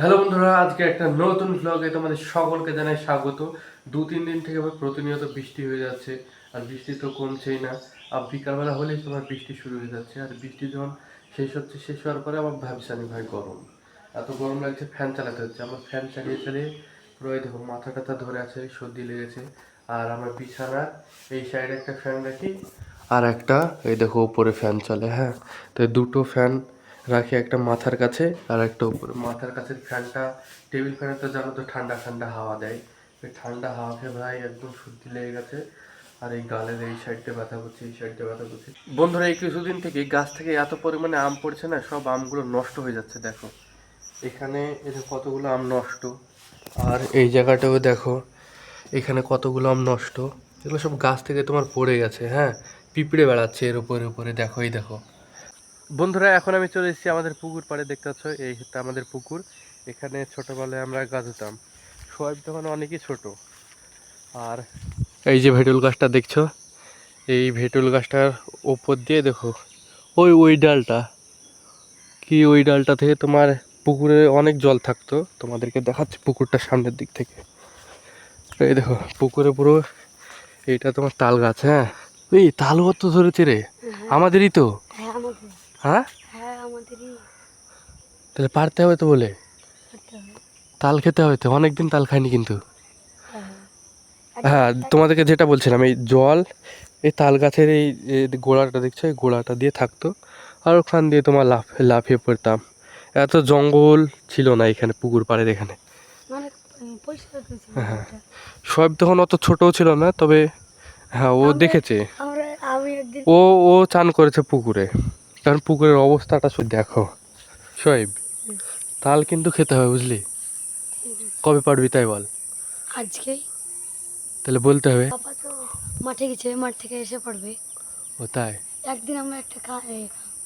Hello বন্ধুরা, আজকে একটা নতুন ভ্লগে তোমাদের সকলকে জানাই স্বাগত। দু তিন দিন থেকে আবার প্রতিনিয়ত বৃষ্টি হয়ে যাচ্ছে, আর বৃষ্টি তো কমছেই না। আর বিকালবেলা হলেই তোমার বৃষ্টি শুরু হয়ে যাচ্ছে, আর বৃষ্টি যখন শেষ হচ্ছে, শেষ হওয়ার পরে আমার ভাবছি ভাই গরম। এত গরম লাগছে ফ্যান চালাতে হচ্ছে। আমার ফ্যান চালিয়ে চালিয়ে পুরো দেখো, মাথা টাথা ধরে আছে, সর্দি লেগেছে। আর আমার বিছানা, এই সাইডে একটা ফ্যান রাখি, আর একটা, এই দেখো, উপরে ফ্যান চলে হ্যাঁ। তো দুটো ফ্যান রাখি একটা মাথার কাছে আর একটা উপরে। মাথার কাছে ফ্যানটা টেবিল ফ্যানে তো জানো তো ঠান্ডা ঠান্ডা হাওয়া দেয়। ওই ঠান্ডা হাওয়া খেয়ে ভাই একদম সর্দি লেগে গেছে। আর এই গালের এই সাইডটা ব্যথা করছে এই সাইডটা ব্যথা করছে। বন্ধুরা এই কিছুদিন থেকে গাছ থেকে এত পরিমাণে আম পড়ছে না সব আমগুলো নষ্ট হয়ে যাচ্ছে দেখো। এখানে এই যে কতগুলো আম নষ্ট আর এই জায়গাটাও দেখো এখানে কতগুলো আম নষ্ট। এগুলো সব গাছ থেকে তোমার পড়ে গেছে হ্যাঁ? পিঁপড়ে বেড়াচ্ছে এর উপরে উপরে দেখো এই দেখো। বন্ধুরা এখন আমি চলে এসেছি আমাদের পুকুর পাড়ে দেখতে পাচ্ছ? এই হচ্ছে আমাদের পুকুর। এখানে ছোটোবেলায় আমরা গাছ হতাম সোয়াব তখন অনেকই ছোট। আর এই যে ভেটুল গাছটা দেখছ? এই ভেটুল গাছটার ওপর দিয়ে দেখো ওই ওই ডালটা। কি ওই ডালটা থেকে তোমার পুকুরে অনেক জল থাকতো? তোমাদেরকে দেখাচ্ছি পুকুরটার সামনের দিক থেকে। এই দেখো পুকুরে পুরো এইটা তোমার তাল গাছ হ্যাঁ? এই তাল কত ধরেছে রে। আমাদেরই তো। হ্যাঁ? হ্যাঁ হ্যাঁ আমাদেরই। তাহলে পারতে হবে তো বলে? তাল খেতে হবে তো অনেকদিন তাল খাইনি কিন্তু। হ্যাঁ। হ্যাঁ তোমাদেরকে যেটা বলছিলাম এই জল এই তাল গাছের এই গোড়াটা দেখছ এই গোড়াটা দিয়ে থাকতো। আর ওখান দিয়ে তোমার লাফ লাফিয়ে পড়তাম। এত জঙ্গল ছিল না এখানে পুকুর পাড়ের এখানে। করেছি হ্যাঁ। সব তখন অত ছোটও ছিল না তবে হ্যাঁ ও দেখেছে। ও ও চান করেছে পুকুরে। কারণ পুকুরের অবস্থাটা শুধু দেখো। শোয়েব তাল কিন্তু খেতে হবে বুঝলি? কবে পারবি তাই বল। আজকে? তাহলে বলতে হবে। পাপা তো মাঠে গেছে মাঠ থেকে এসে পড়বে। ও তাই? একদিন আমরা একটা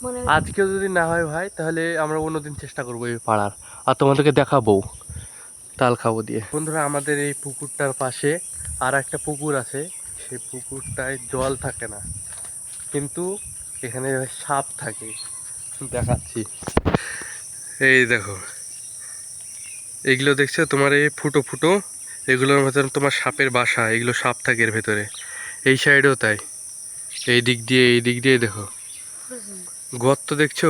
মানে আজকেও যদি না হয় ভাই তাহলে আমরা অন্যদিন চেষ্টা করব এই পাড়ার। আর তোমাদেরকে দেখাবো। তাল খাব দিয়ে। বন্ধুরা আমাদের এই পুকুরটার পাশে আর একটা পুকুর আছে। সেই পুকুরটায় জল থাকে না। কিন্তু এখানে সাপ থাকে। দেখাচ্ছি। এই দেখো। এগুলো দেখছ? তোমার এই ফুটো ফুটো এগুলোর ভেতরে তোমার সাপের বাসা এগুলো সাপ থাকে এর ভেতরে। এই সাইডেও তাই। এই দিক দিয়ে এই দিক দিয়ে দেখো। গর্ত দেখছ?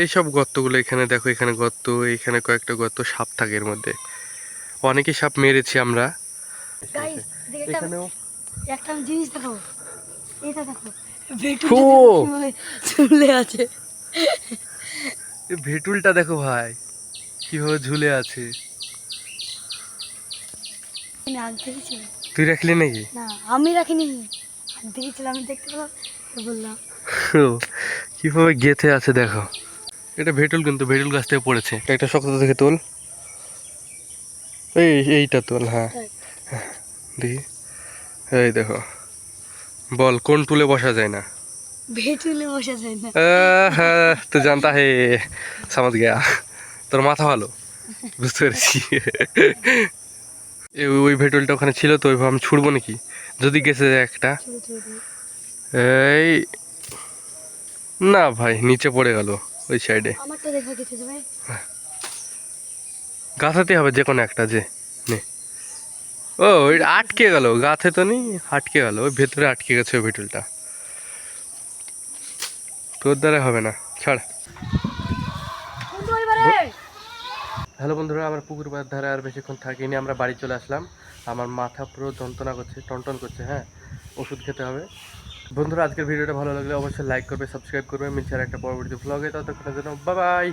এই সব গর্তগুলো এখানে দেখো এখানে গর্ত এইখানে কয়েকটা গর্ত সাপ থাকে এর মধ্যে। অনেকই সাপ মেরেছি আমরা। এখানেও একটা জিনিস দেখো। এটা দেখো। ও! আছে। ভেটুলটা দেখো ভাই কীভাবে ঝুলে আছে। তুই রাখলি নাকি? না আমি রাখিনি। গেছিলাম আমি দেখতে পেলাম বললাম। কীভাবে গেথে আছে দেখো। এটা ভেটুল কিন্তু ভেটুল গাছ থেকে পড়েছে। একটা শক্ত থেকে তোল। এই এইটা তোল হ্যাঁ। দেখি। এই দেখো। বল কোন টুলে বসা যায় না? ভেটুলে বসে যায় না। হ্যাঁ তো জানতা হে সমাজ গেয়া। তোর মাথা ভালো? বুঝতে পেরেছি। ওই ভেটুলটা ওখানে ছিল তো ওইভাবে আমি ছুড়বো নাকি? যদি গেছে একটা। এই না ভাই নিচে পড়ে গেল ওই সাইডে আমারটা দেখা গেছে যে ভাই। গাছাতে হবে যে কোনো একটা যে নে। ও, ওই আটকে গেল, গাছে তো নেই, আটকে গেল, ওই ভেতরে আটকে গেছে ওই ভেটুলটা। তোর দ্বারা হবে না, ছাড়। হ্যালো বন্ধুরা, আমার পুকুর পাড়ের ধারে আর বেশিক্ষণ থাকিনি, আমরা বাড়ি চলে আসলাম। আমার মাথা পুরো যন্ত্রণা করছে, টনটন করছে হ্যাঁ ওষুধ খেতে হবে। বন্ধুরা, আজকের ভিডিওটা ভালো লাগলে অবশ্যই লাইক করবে সাবস্ক্রাইব করবে, মিলছে একটা পরবর্তী ব্লগে ততক্ষণের জন্য বাই